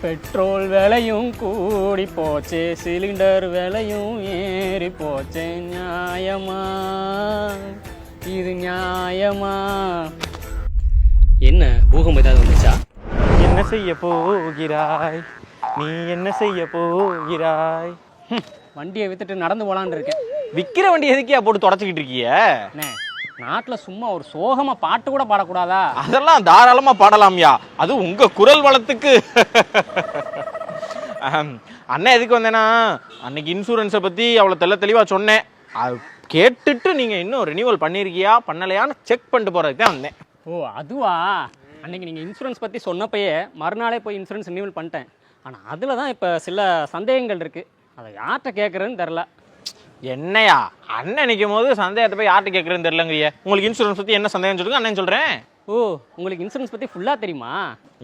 Petrol விலையும் கூடி போச்சே சிலிண்டர் விலையும் ஏறி போச்சே நியாயமா? இது நியாயமா? என்ன பூகம் ஏதாவது வந்துச்சா? என்ன செய்ய போகிறாய்? நீ என்ன செய்ய போகிறாய்? வண்டியை வித்துட்டு நடந்து போலான்னு இருக்கேன். விக்கிற வண்டி எதுக்கியா போட்டு தொடச்சிக்கிட்டு இருக்கிய? நாட்டில் சும்மா ஒரு சோகமா பாட்டு கூட பாடக்கூடாதா? அதெல்லாம் தாராளமா பாடலாம்யா. அது உங்க குரல் வளத்துக்கு. அண்ணன் எதுக்கு வந்தேன்னா அன்னைக்கு இன்சூரன்ஸை பத்தி அவ்வளோ தெள்ள தெளிவா சொன்னேன். அது கேட்டுட்டு நீங்க இன்னும் ரினியூவல் பண்ணிருக்கியா பண்ணலையான்னு செக் பண்ணிட்டு போறதுக்கு தான் வந்தேன். ஓ அதுவா? அன்னைக்கு நீங்கள் இன்சூரன்ஸ் பற்றி சொன்னப்பயே மறுநாளே போய் இன்சூரன்ஸ் ரினியூவல் பண்ணிட்டேன். ஆனால் அதில் தான் இப்போ சில சந்தேகங்கள் இருக்குது அதை யார்கிட்ட கேட்குறதுன்னு தெரில என்னையா? அண்ணன் நிற்கும் போது சந்தேகத்தை போய் யார்கிட்ட கேட்குறேன்னு தெரியலங்கய்யா உங்களுக்கு இன்சூரன்ஸ் பத்தி என்ன சந்தேகம் சொல்லுங்க அண்ணன் சொல்றேன். ஓ உங்களுக்கு இன்சூரன்ஸ் பற்றி ஃபுல்லாக தெரியுமா?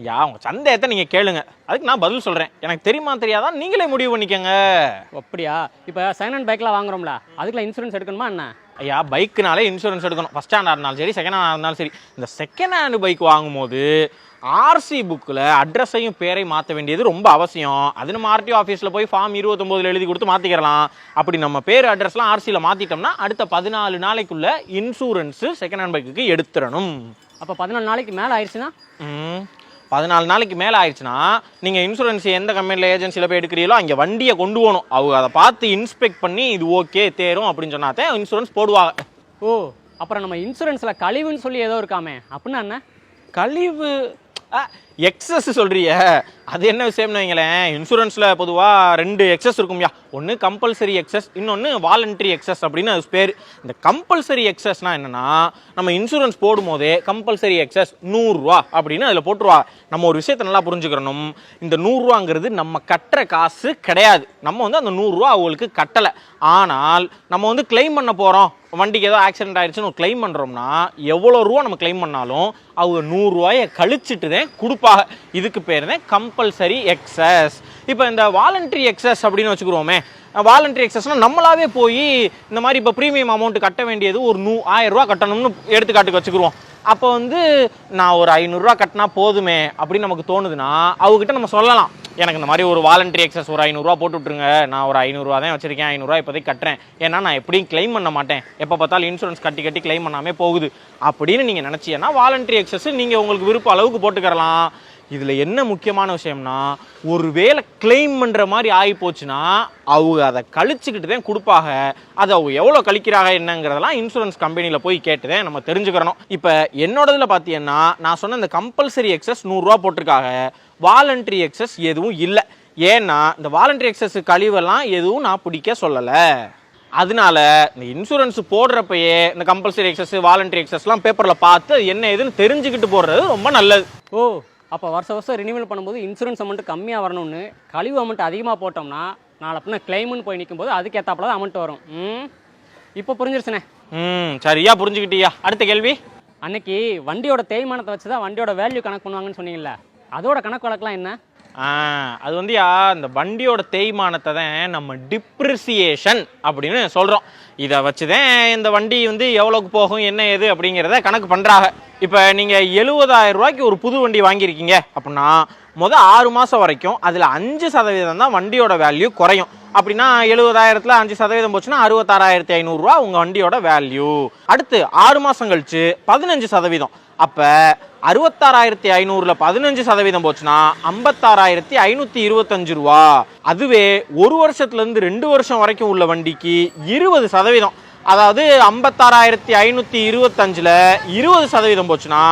யா உங்க சந்தேகத்தை நீங்க கேளுங்க. அதுக்கு நான் பதில் சொல்றேன். எனக்கு தெரியுமா தெரியாதா? நீங்களே முடிவு பண்ணிக்கங்க. அப்படியா? இப்போ செகண்ட் ஹேண்ட் பைக்லாம் வாங்குறோம்ல அதுக்குலாம் இன்சூரன்ஸ் எடுக்கணுமா என்ன ஐயா பைக்குனாலே இன்சூரன்ஸ் எடுக்கணும். ஃபர்ஸ்ட் ஹேண்டாக இருந்தாலும் சரி செகண்ட் ஹேண்டாக இருந்தாலும் சரி. இந்த செகண்ட் ஹேண்ட் பைக் வாங்கும்போது ஆர்சி புக்கில் அட்ரஸையும் பேரையும் மாற்ற வேண்டியது ரொம்ப அவசியம். அது நம்ம ஆர்டிஓ ஆஃபீஸில் போய் ஃபார்ம் இருபத்தொம்போதில் எழுதி கொடுத்து மாற்றிக்கிறலாம் அப்படி நம்ம பேர் அட்ரஸ்லாம் ஆர்சியில் மாற்றிட்டோம்னா அடுத்த பதினாலு நாளைக்குள்ள இன்சூரன்ஸு செகண்ட் ஹேண்ட் பைக்குக்கு எடுத்துடணும். அப்போ பதினாலு நாளைக்கு மேலே ஆயிடுச்சுன்னா. பதினாலு நாளைக்கு மேலே ஆயிடுச்சுன்னா நீங்கள் இன்சூரன்ஸ் எந்த கம்பெனியில் ஏஜென்சியில் போய் எடுக்கிறீங்களோ அங்கே வண்டியை கொண்டு போகணும். அவங்க அதை பார்த்து இன்ஸ்பெக்ட் பண்ணி இது ஓகே தேரும் அப்படின்னு சொன்னாதான் இன்சூரன்ஸ் போடுவாங்க. ஓ அப்புறம் நம்ம இன்சூரன்ஸில் கழிவுன்னு சொல்லி ஏதோ இருக்காமே. அப்படின்னா என்ன? கழிவு எக்ஸஸ் சொல்றிய. அது என்ன விஷயம்னு வைங்களேன்? இன்சூரன்ஸில் பொதுவாக ரெண்டு எக்ஸஸ் இருக்கும்யா. ஒன்று கம்பல்சரி எக்ஸஸ் இன்னொன்று வாலண்டரி எக்ஸஸ் அப்படின்னு அது பேர். இந்த கம்பல்சரி எக்ஸஸ்னா என்னன்னா நம்ம இன்சூரன்ஸ் போடும்போதே கம்பல்சரி எக்ஸஸ் நூறுரூவா அப்படின்னு அதில் போட்டுருவா. நம்ம ஒரு விஷயத்தை நல்லா புரிஞ்சுக்கிறணும். இந்த நூறுரூவாங்கிறது நம்ம கட்டுற காசு கிடையாது. நம்ம வந்து அந்த நூறுரூவா அவங்களுக்கு கட்டலை. ஆனால் நம்ம வந்து கிளைம் பண்ண போகிறோம் வண்டிக்கு ஏதோ ஆக்சிடென்ட் ஆயிடுச்சுன்னு ஒரு கிளைம் பண்ணுறோம்னா எவ்வளோ ரூபா நம்ம கிளைம் பண்ணாலும் அவங்க நூறுரூவாயை கழிச்சிட்டு தான் கொடுப்பாங்க இதுக்கு பேர் தான் கம்பல்சரி எக்ஸஸ் இப்போ இந்த வாலண்டரி எக்ஸஸ் அப்படின்னு வச்சுக்கிறோமே வாலண்டரி எக்ஸஸ்னால் நம்மளாவே போய் இந்த மாதிரி இப்போ ப்ரீமியம் அமௌண்ட் கட்ட வேண்டியது ஒரு நூ ஆயிரரூவா கட்டணும்னு எடுத்துக்காட்டுக்கு வச்சுக்கிறோம். அப்போ வந்து நான் ஒரு ஐநூறுரூவா கட்டினா போதுமே அப்படின்னு நமக்கு தோணுதுன்னா அவங்ககிட்ட நம்ம சொல்லலாம். எனக்கு இந்த மாதிரி ஒரு வாலண்டரி எக்ஸஸ் ஒரு ஐநூறுரூவா போட்டு விட்ருங்க நான் ஒரு ஐநூறுரூவா தான் வச்சிருக்கேன். ஐநூறுரூவா இப்போதைக்கு கட்டுறேன். ஏன்னா நான் எப்படியும் க்ளைம் பண்ண மாட்டேன். எப்போ பார்த்தாலும் இன்சூரன்ஸ் கட்டி கட்டி க்ளைம் பண்ணாமே போகுது. அப்படின்னு நீங்கள் நினச்சீங்கன்னா வாலண்டரி எக்ஸஸ் நீங்கள் உங்களுக்கு விருப்ப அளவுக்கு போட்டுக்கறலாம். இதில் என்ன முக்கியமான விஷயம்னா ஒரு வேலை கிளைம் பண்ணுற மாதிரி ஆகி போச்சுன்னா அவங்க அதை கழிச்சுக்கிட்டு தான் கொடுப்பாங்க. அதை அவங்க எவ்வளோ கழிக்கிறாங்க என்னங்கிறதெல்லாம் இன்சூரன்ஸ் கம்பெனியில் போய் கேட்டு தான் நம்ம தெரிஞ்சுக்கிறணும். இப்போ என்னோடதில் பார்த்தீங்கன்னா நான் சொன்ன இந்த கம்பல்சரி எக்ஸஸ் நூறுரூவா போட்டிருக்காங்க. வாலண்டரி எக்ஸஸ் எதுவும் இல்லை. ஏன்னா இந்த வாலண்டரி எக்ஸஸ் கழிவெல்லாம் எதுவும் நான் பிடிக்க சொல்லலை. அதனால இந்த இன்சூரன்ஸ் போடுறப்பயே இந்த கம்பல்சரி எக்ஸஸ் வாலண்டரி எக்ஸஸ்லாம் பேப்பரில் பார்த்து என்ன ஏதுன்னு தெரிஞ்சுக்கிட்டு போடுறது ரொம்ப நல்லது. ஓ அப்போ வருஷம் வருஷம் ரினியூவல் பண்ணும்போது இன்சூரன்ஸ் அமௌண்ட் கம்மியாக வரணும்னு கழிவு அமௌண்ட் அதிகமாக போட்டோம்னா நாளை பின்ன கிளைம்னு போய் நிற்கும்போது அதுக்கேற்றாப்புல தான் அமௌண்ட் வரும். ம். இப்போ புரிஞ்சிருச்சுண்ணே ம் சரியா புரிஞ்சுக்கிட்டியா? அடுத்த கேள்வி? அன்னைக்கு வண்டியோட தேய்மானத்தை வச்சு தான் வண்டியோட வேல்யூ கணக்கு பண்ணுவாங்கன்னு சொன்னீங்கல்ல. அதோட கணக்கு வழக்கெலாம் என்ன? அது வந்து யா இந்த வண்டியோட தேய்மானத்தை தான் நம்ம டிப்ரிசியேஷன் அப்படின்னு சொல்கிறோம் இதை வச்சு தான் இந்த வண்டி வந்து எவ்வளோக்கு போகும் என்ன ஏது அப்படிங்கிறத கணக்கு பண்ணுறாங்க இப்போ நீங்கள் எழுபதாயிரம் ரூபாய்க்கு ஒரு புது வண்டி வாங்கியிருக்கீங்க அப்படின்னா மொதல் ஆறு மாதம் வரைக்கும் அதில் அஞ்சு சதவீதம் தான் வண்டியோட வேல்யூ குறையும். அப்படின்னா எழுபதாயிரத்தில் அஞ்சு சதவீதம் போச்சுன்னா அறுபத்தாறாயிரத்தி ஐநூறுரூவா உங்கள் வண்டியோட வேல்யூ அடுத்து ஆறு மாதம் கழிச்சு பதினஞ்சு சதவீதம். அப்போ அறுபத்தாறாயிரத்தி ஐநூறுல பதினஞ்சு சதவீதம் போச்சுன்னா ஐம்பத்தாறாயிரத்தி ஐநூற்றி இருபத்தஞ்சு ரூபா. அதுவே ஒரு வருஷத்துலேருந்து ரெண்டு வருஷம் வரைக்கும் உள்ள வண்டிக்கு இருபது சதவீதம். அதாவது ஐம்பத்தாறாயிரத்தி ஐநூற்றி இருபத்தஞ்சில் இருபது சதவீதம் போச்சுன்னா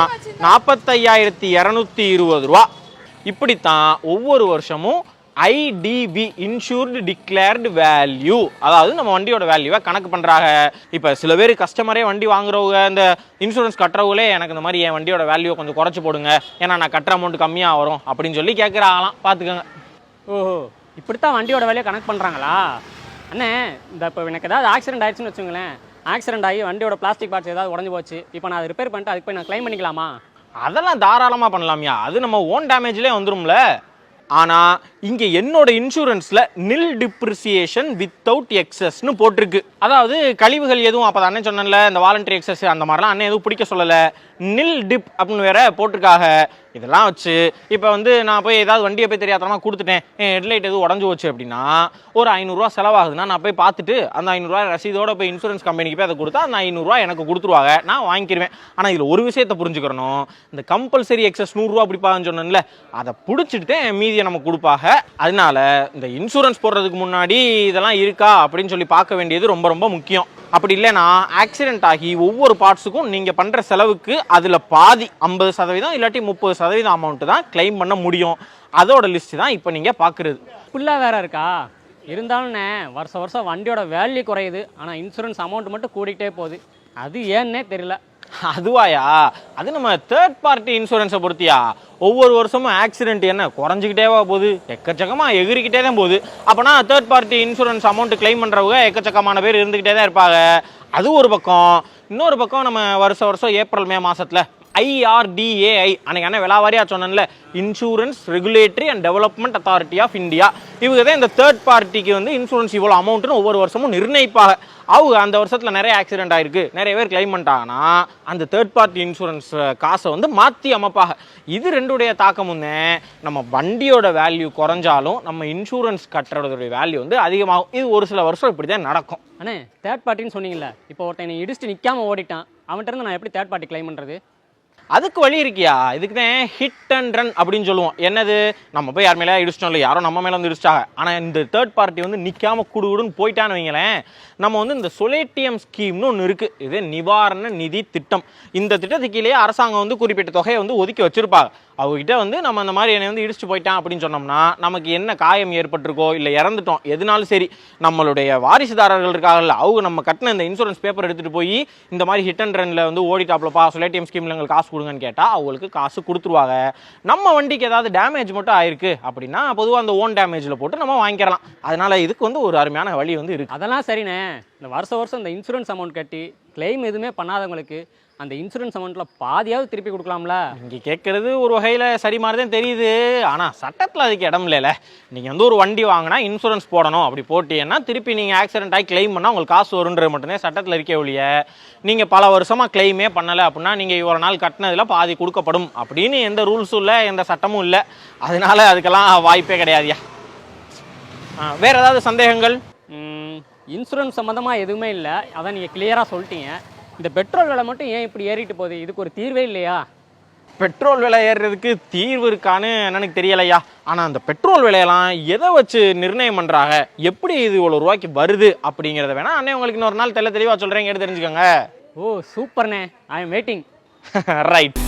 நாற்பத்தையாயிரத்தி இரநூத்தி இருபது ரூபா. இப்படித்தான் ஒவ்வொரு வருஷமும் ஐடிவி இன்சூர்டு டிக்ளேர்டு வேல்யூ அதாவது நம்ம வண்டியோட வேல்யூவை கணக்கு பண்ணுறாங்க இப்போ சில பேர் கஸ்டமரே வண்டி வாங்குறவங்க இந்த இன்சூரன்ஸ் கட்டுறவங்களே எனக்கு இந்த மாதிரி என் வண்டியோட வேல்யூவை கொஞ்சம் குறைச்சி போடுங்க. ஏன்னா நான் கட்டுற அமௌண்ட் கம்மியாக வரும் அப்படின்னு சொல்லி கேட்குறாங்களாம் பார்த்துக்கோங்க ஓஹோ. இப்படித்தான் வண்டியோட வேலையை கணக்கு பண்ணுறாங்களா அண்ணே இந்த இப்போ எனக்கு ஏதாவது ஆக்சிடென்ட் ஆயிடுச்சுன்னு வச்சுங்களேன் ஆக்சிடென்ட் ஆகி வண்டியோட பிளாஸ்டிக் பார்ட்ஸ் ஏதாவது உடஞ்சி போச்சு. இப்போ நான் அதை ரிப்பேர் பண்ணிட்டு அதுக்கு போய் நான் க்ளைம் பண்ணிக்கலாமா? அதெல்லாம் தாராளமாக பண்ணலாம்யா. அது நம்ம ஓன் டேமேஜ்லேயே வந்துரும்ல. ஆனால் இங்கே என்னோட இன்சூரன்ஸில் நில் டிப்ரிசியேஷன் வித்தவுட் எக்ஸஸ்னு போட்டிருக்கு. அதாவது கழிவுகள் எதுவும் அப்போ அண்ணன் சொன்னல இந்த வாலண்டரி எக்ஸஸ் அந்த மாதிரிலாம் அண்ணன் எதுவும் பிடிக்க சொல்லலை. நில் டிப் அப்படின்னு வேற போட்டிருக்காங்க. இதெல்லாம் வச்சு இப்போ வந்து நான் போய் ஏதாவது வண்டியை போய் தெரியாதனமா கொடுத்துட்டேன். என் ஹெட்லைட் எதுவும் உடஞ்சி போச்சு அப்படின்னா ஒரு ஐநூறுரூவா செலவாகுதுன்னா நான் போய் பார்த்துட்டு அந்த ஐநூறுரூவா ரசீதோட போய் இன்சூரன்ஸ் கம்பெனிக்கு போய் அதை கொடுத்தா அந்த ஐநூறுரூவா எனக்கு கொடுத்துருவாங்க. நான் வாங்கிக்கிருவேன் ஆனால் இதில் ஒரு விஷயத்தை புரிஞ்சுக்கிறணும் இந்த கம்பல்சரி எக்ஸஸ் நூறுரூவா பிடிப்பாங்கன்னு சொன்னேன்ல அதை பிடிச்சிட்டு மீதியை நம்ம கொடுப்பாங்க. அதனால இந்த இன்சூரன்ஸ் போடுறதுக்கு முன்னாடி இதெல்லாம் இருக்கா அப்படின்னு சொல்லி பார்க்க வேண்டியது ரொம்ப ரொம்ப முக்கியம். அப்படி இல்லைன்னா ஆக்சிடென்ட் ஆகி ஒவ்வொரு பார்ட்ஸுக்கும் நீங்கள் பண்ணுற செலவுக்கு அதில் பாதி ஐம்பது சதவீதம் இல்லாட்டி முப்பது சதவீதம் அமௌண்ட்டு தான் கிளைம் பண்ண முடியும். அதோட லிஸ்ட் தான் இப்போ நீங்கள் பார்க்குறது ஃபுல்லாக வேற இருக்கா? இருந்தாலும்ண்ணே வருஷம் வருஷம் வண்டியோட வேல்யூ குறையுது. ஆனால் இன்சூரன்ஸ் அமௌண்ட் மட்டும் கூடிக்கிட்டே போகுது. அது ஏன்னே தெரியல. அதுவாயா? அது நம்ம தேர்ட் பார்ட்டி இன்சூரன்ஸை பொறுத்தியா? ஒவ்வொரு வருஷமும் ஆக்சிடென்ட் என்ன குறைஞ்சிக்கிட்டேவா போகுது? எக்கச்சக்கமாக எகிரிக்கிட்டே தான் போகுது. அப்போனா third party insurance amount claim பண்ணுறவங்க எக்கச்சக்கமான பேர் இருந்துக்கிட்டே தான் இருப்பாங்க. அது ஒரு பக்கம். இன்னொரு பக்கம் நம்ம வருஷம் வருஷம் ஏப்ரல் மே மாதத்தில் ஐஆர்டிஏஐ அன்னைக்கு என்ன விலாவாரியா சொன்னேன்ல insurance regulatory and development authority of India இவங்க தான் இந்த தேர்ட் பார்ட்டிக்கு வந்து இன்சூரன்ஸ் இவ்வளோ அமௌண்ட்டுன்னு ஒவ்வொரு வருஷமும் நிர்ணயிப்பாங்க. அவங்க அந்த வருஷத்தில் நிறைய ஆக்சிடென்ட் ஆயிருக்கு. நிறைய பேர் கிளைம் பண்ணிட்டாங்கன்னா அந்த தேர்ட் பார்ட்டி இன்சூரன்ஸ் காசை வந்து மாற்றி அமைப்பாக இது ரெண்டுடைய தாக்கம் வந்து நம்ம வண்டியோட வேல்யூ குறைஞ்சாலும் நம்ம இன்சூரன்ஸ் கட்டுறதுடைய வேல்யூ வந்து அதிகமாகும். இது ஒரு சில வருஷம் இப்படி தான் நடக்கும். அண்ணே தேர்ட் பார்ட்டின்னு சொன்னீங்களே இப்போ ஒருத்தன் இடிச்சுட்டு நிற்காம ஓடிட்டான். அவன்கிட்ட இருந்து நான் எப்படி தேர்ட் பார்ட்டி கிளைம் பண்ணுறது அதுக்கு வழி இருக்கியா? இதுக்கு தான் ஹிட் அண்ட் ரன் அப்படின்னு சொல்லுவோம். என்னது? நம்ம போய் யார் மேலே இடிச்சிட்டோம் இல்லை யாரோ நம்ம மேலே வந்து இடிச்சிட்டாங்க. ஆனால் இந்த தேர்ட் பார்ட்டி வந்து நிற்காம குடுகுடுன்னு போயிட்டான்னு வைங்களேன். நம்ம வந்து இந்த சொலேட்டியம் ஸ்கீம்னு ஒன்று இருக்குது இது நிவாரண நிதி திட்டம். இந்த திட்டத்துக்கீழே அரசாங்கம் வந்து குறிப்பிட்ட தொகையை வந்து ஒதுக்கி வச்சிருப்பாங்க. அவர்கிட்ட வந்து நம்ம அந்த மாதிரி என்னை வந்து இடிச்சு போயிட்டான் அப்படின்னு சொன்னோம்னா நமக்கு என்ன காயம் ஏற்பட்டிருக்கோ இல்லை இறந்துட்டோம் எதுனாலும் சரி நம்மளுடைய வாரிசுதாரர்கள் இருக்காங்கல்ல அவங்க நம்ம கட்டின இந்த இன்சூரன்ஸ் பேப்பர் எடுத்துகிட்டு போய் இந்த மாதிரி ஹிட் அண்ட் ரனில் வந்து ஓடிட்டாப்லப்பா சொலேட்டியம் ஸ்கீமில் எங்களுக்கு காசு கொடுங்கன்னு கேட்டால் அவங்களுக்கு காசு கொடுத்துருவாங்க. நம்ம வண்டிக்கு ஏதாவது டேமேஜ் மட்டும் ஆயிருக்கு அப்படின்னா பொதுவாக அந்த ஓன் டேமேஜில் போட்டு நம்ம வாங்கிக்கலாம். அதனால் இதுக்கு வந்து ஒரு அருமையான வழி வந்து இருக்கு. அதெல்லாம் சரிண்ணே. இந்த வருஷம் வருஷம் இந்த இன்சூரன்ஸ் அமௌண்ட் கட்டி க்ளைம் எதுவுமே பண்ணாதவங்களுக்கு அந்த இன்சூரன்ஸ் அமௌண்ட்டில் பாதியாவது திருப்பி கொடுக்கலாம்ல? இங்கே கேட்குறது ஒரு வகையில் சரி மாதிரி தான் தெரியுது. ஆனால் சட்டத்தில் அதுக்கு இடம் இல்லைல்ல. நீங்கள் வந்து ஒரு வண்டி வாங்கினா இன்சூரன்ஸ் போடணும். அப்படி போட்டீங்கன்னா திருப்பி நீங்கள் ஆக்சிடென்ட் ஆகி கிளைம் பண்ணால் உங்களுக்கு காசு வருன்றது மட்டும்தான் சட்டத்தில் இருக்கே ஒழிய. நீங்கள் பல வருஷமாக கிளைமே பண்ணலை அப்படின்னா நீங்கள் இவ்வளோ நாள் கட்டினதில் பாதி கொடுக்கப்படும். அப்படின்னு எந்த ரூல்ஸும் இல்லை எந்த சட்டமும் இல்லை. அதனால அதுக்கெல்லாம் வாய்ப்பே கிடையாதுயா வேற ஏதாவது சந்தேகங்கள்? இன்சூரன்ஸ் சம்மந்தமாக எதுவுமே இல்லை. அதான் நீங்கள் கிளியராக சொல்லிட்டீங்க. இந்த பெட்ரோல் விலை மட்டும் ஏன் இப்படி ஏறிட்டு போகுது? இதுக்கு ஒரு தீர்வே இல்லையா? பெட்ரோல் விலை ஏறுறதுக்கு தீர்வு இருக்கான்னு எனக்கு தெரியலையா? ஆனால் அந்த பெட்ரோல் விலையெல்லாம் எதை வச்சு நிர்ணயம் பண்ணுறாங்க எப்படி இது இவ்வளோ ரூபாய்க்கு வருது அப்படிங்கிறத வேணா அண்ணே உங்களுக்கு இன்னொரு நாள் தெள்ள தெளிவாக சொல்கிறேன் கேட்டு தெரிஞ்சுக்கோங்க. ஓ சூப்பர்ண்ணே. I am waiting right